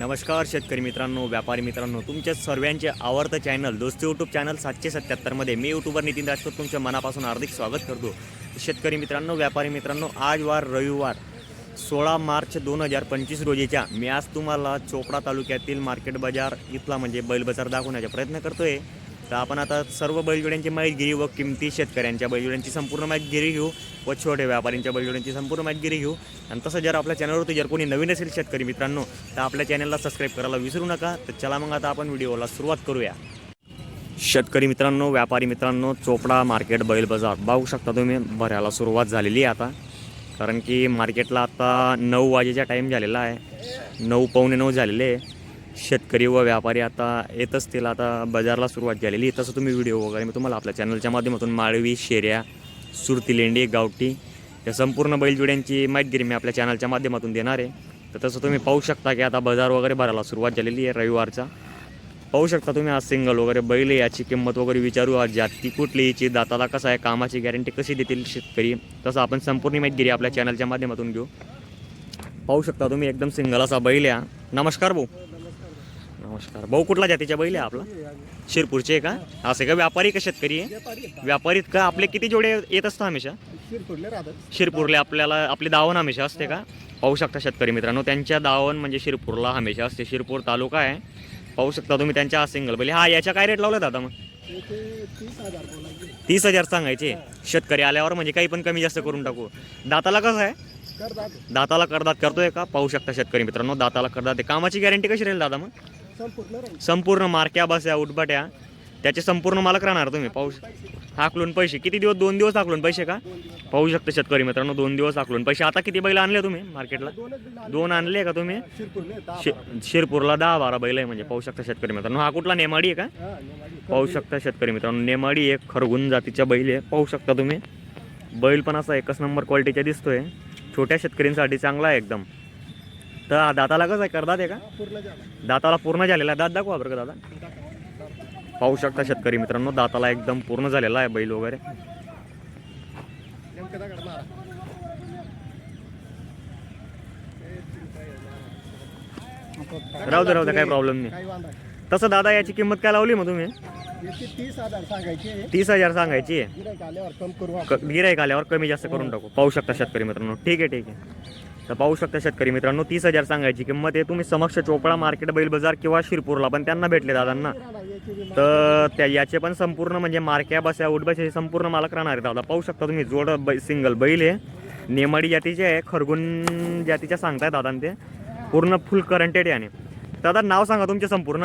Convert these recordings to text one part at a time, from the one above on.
नमस्कार शेतकरी मित्रांनो व्यापारी मित्रांनो तुमच्या सर्वांचे आवडतं चॅनल दोस्ती यूट्यूब चॅनल सातशे सत्याहत्तरमध्ये मी यूट्यूबर नितीन राजपूत तुमच्या मनापासून हार्दिक स्वागत करतो. शेतकरी मित्रांनो व्यापारी मित्रांनो आज वार रविवार सोळा मार्च दोन हजार पंचवीस रोजीच्या. मी आज तुम्हाला चोपडा तालुक्यातील मार्केट बाजार इथला म्हणजे बैल बाजार दाखवण्याचा प्रयत्न करतो आहे तर आपण आता सर्व बैलजोड्यांची माहितगिरी व किमती शेतकऱ्यांच्या बैलजोड्यांची संपूर्ण माहितगिरी घेऊ व छोटे व्यापाऱ्यांच्या बैलजोड्यांची संपूर्ण माहितगिरी घेऊ. आणि तसं जर आपल्या चॅनलवरती जर कोणी नवीन असेल शेतकरी मित्रांनो तर आपल्या चॅनलला सबस्क्राईब करायला विसरू नका. तर चला मग आता आपण व्हिडिओला सुरुवात करूया. शेतकरी मित्रांनो व्यापारी मित्रांनो चोपडा मार्केट बैल बाजार. बघू शकता तुम्ही भरायला सुरुवात झालेली आहे आता. कारण की मार्केटला आता नऊ वाजेचा टाईम झालेला आहे. नऊ पावणे नऊ झालेले आहे. शेतकरी व व्यापारी आता येत असतील आता बाजारला सुरुवात झालेली. तसं तुम्ही व्हिडिओ वगैरे मी तुम्हाला आपल्या चॅनलच्या माध्यमातून माळवी शेऱ्या सुरती लेंडी गावठी या संपूर्ण बैलजोड्यांची माहितगिरी मी आपल्या चॅनलच्या माध्यमातून देणार आहे. तर तसं तुम्ही पाहू शकता की आता बाजार वगैरे भरायला सुरुवात झालेली आहे रविवारचा. पाहू शकता तुम्ही आज सिंगल वगैरे बैल याची किंमत वगैरे विचारू आज जाती कुठली याची दाताला कसं आहे कामाची गॅरंटी कशी देतील शेतकरी तसं आपण संपूर्ण माहितगिरी आपल्या चॅनलच्या माध्यमातून घेऊ. पाहू शकता तुम्ही एकदम सिंगल असा बैल या नमस्कार भाऊ. नमस्कार. भाऊ कुठला जातीच्या बैल आहे आपला? शिरपूरचे आहे का? असे का व्यापारी का शेतकरी आहे? व्यापारीत का आपले किती जोडे येत असतात हमेशा? शिरपूरले आपल्याला आपली दावण हमेशा असते का? पाहू शकता शेतकरी मित्रांनो त्यांच्या दावण म्हणजे शिरपूरला हमेशा असते. शिरपूर तालुका आहे. पाहू शकता तुम्ही त्यांच्या सिंगल बैल. हा याच्या काय रेट लावला दादा मग? तीस हजार सांगायचे. शेतकरी आल्यावर म्हणजे काही पण कमी जास्त करून टाकू. दाताला कसं आहे? दाताला करदात करतोय का? पाहू शकता शेतकरी मित्रांनो दाताला करदात. कामाची गॅरंटी कशी राहील दादा मग? संपूर्ण मारक्या बस्या उठबाट्या त्याचे संपूर्ण मालक राहणार तुम्ही पाहू हाकलून पैसे. किती दिवस दोन दिवस हाकलून पैसे का? पाहू शकता शेतकरी मित्रांनो दोन दिवस हाकलून पैसे. आता किती बैल आणले तुम्ही मार्केटला? दोन आणले का तुम्ही? शि- शिरपूरला दहा बारा बैल आहे म्हणजे पाहू शकता शेतकरी मित्रांनो. हा कुठला नेमाडी आहे का? पाहू शकता शेतकरी मित्रांनो नेमाडी एक खरगुन जातीच्या बैल आहे. पाहू शकता तुम्ही. बैल पण असा एकच नंबर क्वालिटीचा दिसतोय. छोट्या शेतकऱ्यांसाठी चांगला आहे एकदम. तर दाताला कसं आहे? करदात आहे का दाताला पूर्ण झालेला आहे. दात दाखवा बरं का दादा. पाहू शकता शेतकरी मित्रांनो दाताला एकदम पूर्ण झालेला आहे बैल वगैरे. राहू दे राहू दे काही प्रॉब्लेम नाही. तसं दादा याची किंमत काय लावली मग तुम्ही? तीस हजार सांगायचे गिरायक आल्यावर कमी जास्त करून टाकू. पाहू शकता शेतकरी मित्रांनो. ठीक आहे ठीक आहे. तर पाहू शकता शेतकरी मित्रांनो तीस हजार सांगायची किंमत आहे. तुम्ही समक्ष चोपडा मार्केट बैल बाजार किंवा शिरपूरला पण त्यांना भेटले दादांना. तर त्या याचे पण संपूर्ण म्हणजे मार्क्या बस्या उडबस्या हे संपूर्ण मालक राहणार आहेत दादा. पाहू शकता तुम्ही जोड बै सिंगल बैल आहे. नेमाडी जातीचे आहे खरगुन जातीच्या सांगताय दादा ते. पूर्ण फुल करंटेड याने दादा नाव सांगा तुमचे संपूर्ण.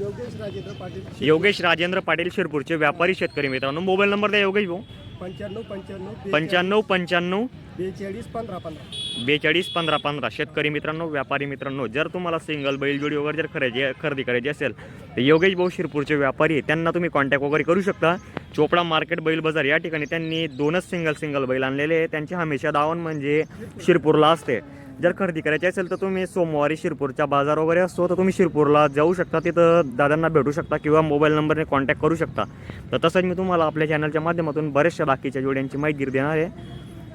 योगेश राजेंद्र पाटील. योगेश राजेंद्र पाटील शिरपूरचे व्यापारी शेतकरी मित्रांनो. मोबाईल नंबर द्या योगेश भाऊ. पंच्याण्णव पंच्याण्णव पंच्याण्णव पंच्याण्णव. बेचाळीस पंधरा पंधरा. बेचाळीस पंधरा पंधरा. शेतकरी मित्रांनो व्यापारी मित्रांनो जर तुम्हाला सिंगल बैलजोडी वगैरे जर खरेदी खरेदी करायची असेल तर योगेश भाऊ शिरपूरचे व्यापारी. त्यांना तुम्ही कॉन्टॅक्ट वगैरे करू शकता. चोपडा मार्केट बैल बाजार या ठिकाणी त्यांनी दोनच सिंगल सिंगल बैल आणलेले त्यांची हमेशा दावण म्हणजे शिरपूरला असते. जर खरेदी करायची असेल तर तुम्ही सोमवारी शिरपूरच्या बाजार वगैरे असतो तर तुम्ही शिरपूरला जाऊ शकता. तिथं दादांना भेटू शकता किंवा मोबाईल नंबरने कॉन्टॅक्ट करू शकता. तर तसंच मी तुम्हाला आपल्या चॅनलच्या माध्यमातून बऱ्याचशा बाकीच्या जोड्यांची माहिती देणार आहे.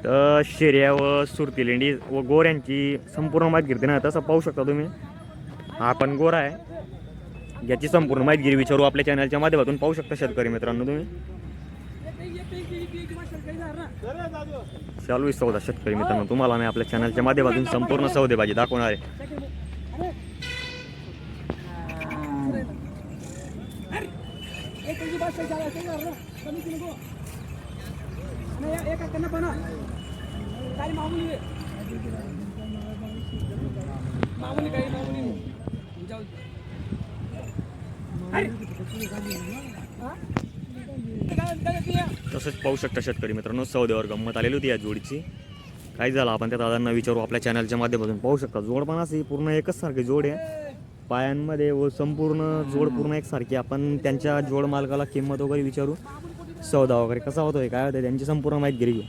तर शेऱ्या व सुरती व गोऱ्यांची संपूर्ण माहिती देणार तसं पाहू शकता तुम्ही. हा पण गोरा आहे. याची संपूर्ण माहिती विचारू आपल्या चॅनलच्या माध्यमातून. पाहू शकता शेतकरी मित्रांनो तुम्ही. चालू आहे सौदा शेतकरी मित्रांनो. तुम्हाला मी आपल्या चॅनलच्या माध्यमातून संपूर्ण सौदेबाजी दाखवणार आहे. तसंच पाहू शकता शेतकरी मित्रांनो सौद्यावर गंमत आलेली होती या जोडीची. काय झालं? आपण त्या दादांना विचारू आपल्या चॅनलच्या माध्यमातून. पाहू शकता जोड पण पूर्ण एकच सारखी जोड आहे. पायांमध्ये व संपूर्ण जोड पूर्ण एकसारखी. आपण त्यांच्या जोड मालकाला किंमत वगैरे विचारू. सौदा वगैरे कसा होतोय काय होतंय त्यांची संपूर्ण माहिती घेऊ.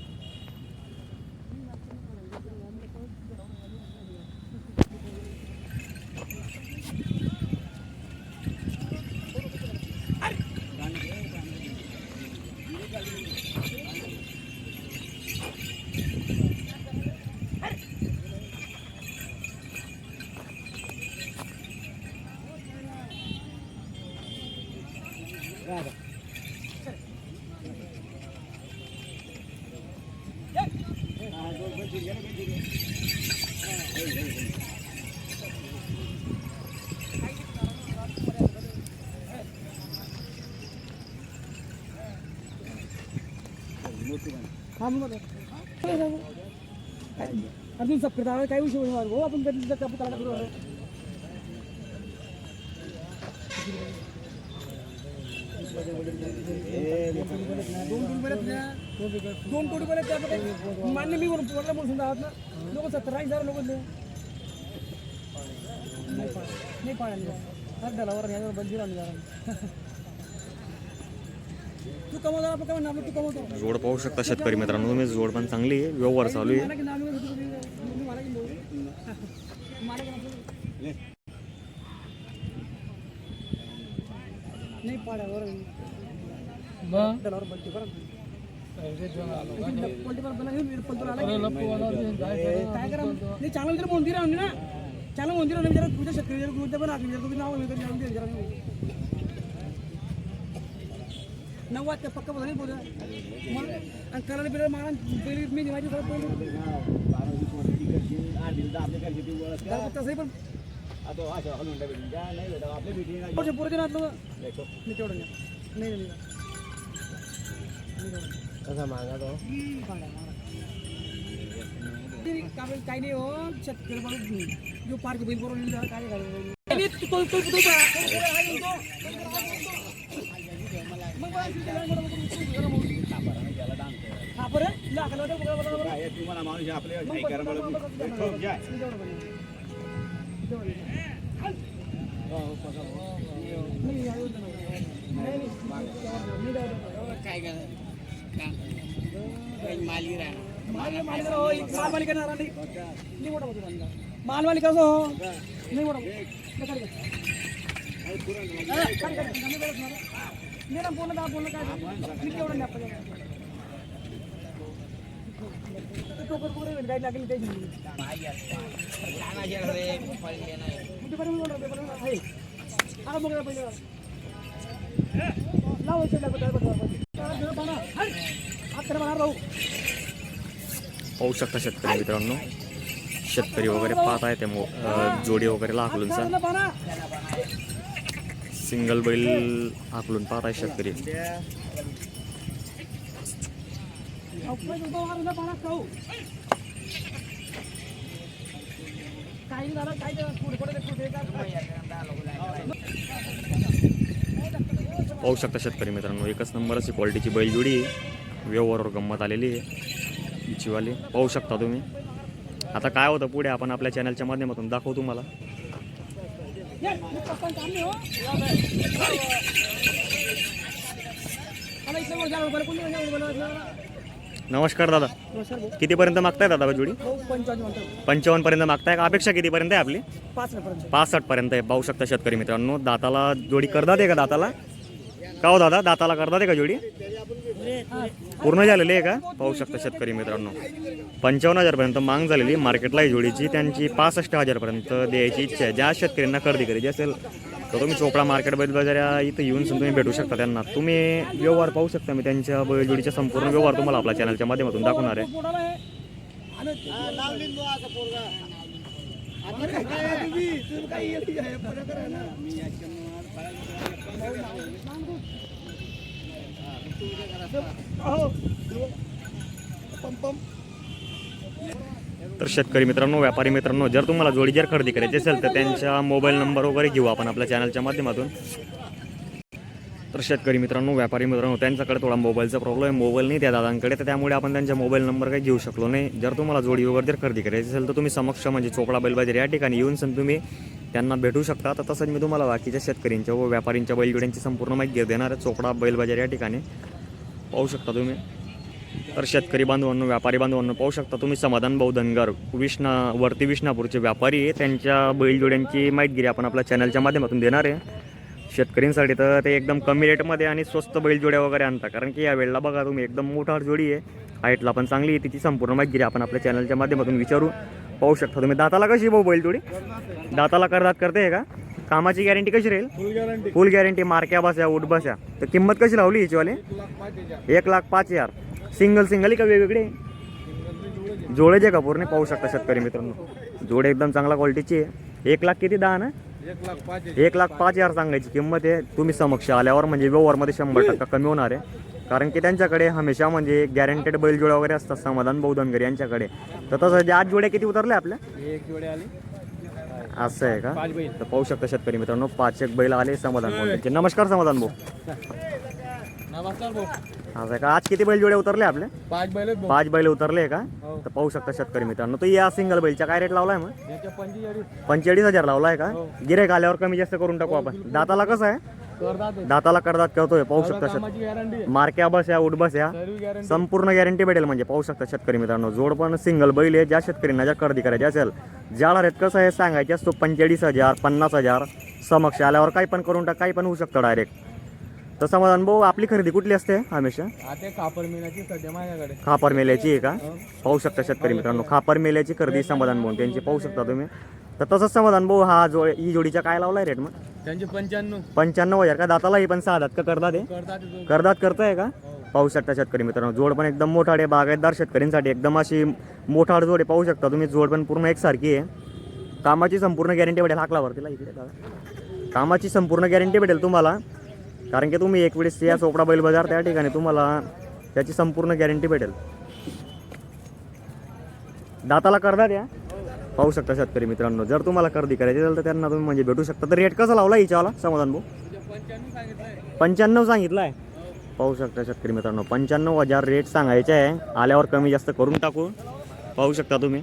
अजून सब काय विषय होणार? हो आपण कधी कापू काढा करू दोन कोटी पर्यंत दोन कोटी पर्यंत मान्य मी म्हणून पोटला म्हणून आहात ना. लोक सत्तर हजार लोक नाही पाण्याने अर्ध्याला वर ह्याच्यावर बंदी जरा. तू कमवतो आपण कमव आपलं तू कमवतो. जोड पाहू शकता शेतकरी मित्रांनो तुम्ही जोड पण चांगली आहे व्यवहार चालू आहे. नाही पाड्यावर त्यालावर बंदी बरं काय करा नाही चांगलं जर मंदिर आहे ना चांगलं मंदिर आहे जरा तुझ्या शेतकरी जर तुझ्या पण आखली जर तुम्ही नाव घेऊन जाऊन दे जरा नव्वद ते पक्का बोला बोला मग आणि करायला बिरायला मला पहिली मी माझी खरं पहिली जरा तसंही पण पुढच्या पुढे देणार आपलं मी तेवढं नाही नाही नाही कसा मागा तो काही नाही हो शेतकरी माणूस जो पार्क बिल करून काय तुम्हाला माणूस आपले काय मी केवढं नाही आपल्याला टोकर पुढे गाडी लागली त्याची कुठे पर्यंत बोलणार पाहू शकता शेतकरी मित्रांनो. शेतकरी वगैरे पाहत आहे ते जोडी वगैरे लाकलूनचा सिंगल बैल हाकलून पाहत आहे शेतकरी. काही पाहू शकता शेतकरी मित्रांनो एकच नंबर अशी क्वालिटीची बैलजोडी आहे. व्यवहारावर गंमत आलेली आहे. हिचीवाली पाहू शकता तुम्ही. आता काय होतं पुढे आपण आपल्या चॅनलच्या माध्यमातून दाखवू तुम्हाला. नमस्कार दादा. कितीपर्यंत मागताय दादा जोडी? पंचावन्न पर्यंत मागताय का? अपेक्षा कितीपर्यंत आहे आपली? पासष्ट पर्यंत आहे. पाहू शकता शेतकरी मित्रांनो दाताला जोडी करदात आहे का दाताला? का हो दादा? दाताला करदात आहे का जोडी? पूर्ण झालेली आहे का? पाहू शकता शेतकरी मित्रांनो. पंचावन्न हजारपर्यंत मांग झालेली मार्केटला ही जोडीची. त्यांची पासष्ट हजारपर्यंत द्यायची इच्छा आहे. ज्या शेतकऱ्यांना खरेदी करायची असेल तर तुम्ही चोपडा मार्केट बैल बाजार या इथं येऊन तुम्ही भेटू शकता त्यांना. तुम्ही व्यवहार पाहू शकता मी त्यांच्या बैल जोडीचा संपूर्ण व्यवहार तुम्हाला आपल्या चॅनलच्या माध्यमातून दाखवणार आहे पोटाला आहे आणि तर शेतकरी मित्रांनो व्यापारी मित्रांनो जर तुम्हाला जोडी जर खरेदी करायची असेल तर त्यांच्या मोबाईल नंबर वगैरे घेऊ आपण आपल्या चॅनलच्या माध्यमातून. तर शेतकरी मित्रांनो व्यापारी मित्रांनो त्यांच्याकडे थोडा मोबाईलचा प्रॉब्लेम आहे. मोबाईल नाही त्या दादांकडे तर त्यामुळे आपण त्यांच्या मोबाईल नंबर काही घेऊ शकलो नाही. जर तुम्हाला जोडी वगैरे जर खरेदी करायची असेल तर तुम्ही समक्ष म्हणजे चोपडा बैलबाजार या ठिकाणी येऊन सण तुम्ही त्यांना भेटू शकता. तर तसंच मी तुम्हाला बाकीच्या शेतकऱ्यांच्या व व्यापाऱ्यांच्या बैलजोड्यांची संपूर्ण माहिती देणार आहे. चोपडा बैलबाजार या ठिकाणी. पाहू शकता तुम्ही. तर शेतकरी बांधवांनो व्यापारी बांधवांनो पाहू शकता तुम्ही समाधान भाऊ धनगर विष्णा वरती विष्णापूरचे व्यापारी. आहे त्यांच्या बैलजोड्यांची माहितगिरी आपण आपल्या चॅनलच्या माध्यमातून देणार आहे. शेतकऱ्यांसाठी तर ते एकदम कमी रेटमध्ये आणि स्वस्त बैलजोड्या वगैरे आणता कारण की या वेळेला बघा तुम्ही एकदम मोठा जोडी आहे. हाईटला पण चांगली आहे. तिची संपूर्ण माहितगिरी आपण आपल्या चॅनलच्या माध्यमातून विचारू. पाहू शकता तुम्ही दाताला कशी भाऊ बैलजोडी? दाताला करदात करते का? कामाची गॅरंटी कशी राहील? फुल गॅरंटी मार्क्या बस्या उठ बस्या तर किंमत कशी लावली याचीवाले एक लाख पाच हजार. सिंगल सिंगल का वेगवेगळे? जोडेचे का पूर्ण पाहू शकता शेतकरी मित्रांनो. जोडे एकदम चांगल्या क्वालिटीची आहे. एक लाख किती दहा ना? एक लाख पाच हजार. सांगायची किंमत आहे. तुम्ही समक्ष आल्यावर म्हणजे व्यवहारमध्ये शंभर टक्का कमी होणार आहे. कारण की त्यांच्याकडे हमेशा म्हणजे गॅरंटेड बैलजोड्या वगैरे असतात. समाधान बौद्धनगरी यांच्याकडे. तर तसं जे आज जोड्या किती उतरले आपल्या? एक जोडे आले. असं आहे का? पाच बैल. तर पाहू शकता शेतकरी मित्रांनो पाच एक बैल आले समाधान भाऊ त्यांचे. नमस्कार समाधान भाऊ. नमस्कार भाऊ. असं आहे का? आज किती बैल जोड्या उतरले आपल्या पाच बैल आहेत भाऊ. पाच बैल उतरले का? तर पाहू शकता शेतकरी मित्रांनो. तर या सिंगल बैलचा काय रेट लावलाय मग? याच्या पंचेचाळीस. पंचेचाळीस हजार लावलाय का? गिरेक आल्यावर कमी जास्त करून टाकू आपण. दाताला कसं आहे? दाताला करदात करतोय पाहू शकता शेत मार्क्या बस या उठ बस या संपूर्ण गॅरंटी भेटेल म्हणजे पाहू शकता शेतकरी मित्रांनो. जोड पण सिंगल बैल आहे ज्या शेतकऱ्यांना ज्या खरेदी करायची असेल. ज्याला रेट कसं आहे सांगायचे असतो पंचेचाळीस हजार पन्नास हजार समक्ष आल्यावर काही पण करून टाक काही पण होऊ शकतं डायरेक्ट तर समाधान भाऊ आपली खरेदी कुठली असते हमेशा? खापर मिळण्याची सध्या माझ्याकडे. खापर मेल्याची आहे का? पाहू शकता शेतकरी मित्रांनो खापर मेल्याची खरेदी समाधान भाऊ त्यांची पाहू शकता तुम्ही. तर तसंच समाधान भाऊ हा जो ही जोडीचा काय लावलाय रेट मग? त्यांचे पंच्याण्णव. पंच्याण्णव हजार का? दातालाही पण सहा दात का? करतात हे? करतात ते करदात करताय का? पाहू शकता शेतकरी मित्रांनो जोड पण एकदम मोठाडे बागायतदार शेतकऱ्यांसाठी एकदम अशी मोठाड जोड आहे. पाहू शकता तुम्ही जोड पण पूर्ण एकसारखी आहे. कामाची संपूर्ण गॅरंटी भेटेल. हाकलावर तिला इकडे दादा. कामाची संपूर्ण गॅरंटी भेटेल तुम्हाला. कारण की तुम्ही एक वेळेस या चोपडा बैल बाजार त्या ठिकाणी तुम्हाला त्याची संपूर्ण गॅरंटी भेटेल. दाताला करदात या. पाहू शकता शेतकरी मित्रांनो. जर तुम्हाला खरेदी करायची असेल तर त्यांना तुम्ही म्हणजे भेटू शकता. तर रेट कसा लावला हिच्यावाला? समाधान भाऊ? पंच्याण्णव सांगितलं आहे पाहू शकता शेतकरी मित्रांनो. पंच्याण्णव हजार रेट सांगायचे आहे. आल्यावर कमी जास्त करून टाकू. पाहू शकता तुम्ही.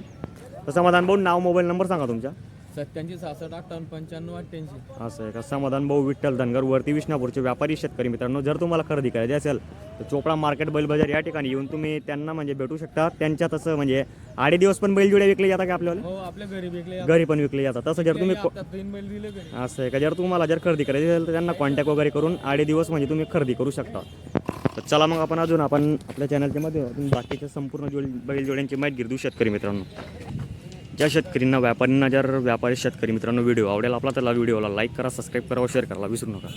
तर समाधान भाऊ नाव मोबाईल नंबर सांगा तुमचा. सत्याऐंशी सहासष्ट अठ्ठावन्न पंच्याण्णव अठ्ठ्याऐंशी. असं आहे का? समाधान भाऊ विठ्ठल धनगर वरती विष्णापूरचे व्यापारी शेतकरी मित्रांनो जर तुम्हाला खरेदी करायची असेल तर चोपडा मार्केट बैल बाजार या ठिकाणी येऊन तुम्ही त्यांना म्हणजे भेटू शकता. त्यांच्या तसं म्हणजे आडे दिवस पण बैलजोड्या विकले जातात का आपल्याला हो आपल्या घरी विकले घरी पण विकले जातात. तसं जर तुम्ही को- आता तीन बैल दिले घरी. असं आहे का? जर तुम्हाला जर खरेदी करायची असेल तर त्यांना कॉन्टॅक्ट वगैरे करून आडे दिवस म्हणजे तुम्ही खरेदी करू शकता. तर चला मग आपण अजून आपण आपल्या चॅनलच्या माध्यमातून बाकीच्या संपूर्ण जोड बैलजोड्यांची माहिती घेऊ शेतकरी मित्रांनो. ज्या शेतकरींना व्यापाऱ्यांना जर व्यापारी शेतकरी मित्रांनो व्हिडिओ आवडेल आपला त्याला व्हिडिओला लाईक करा सबस्क्राईब करा व शेअर करायला विसरू नका.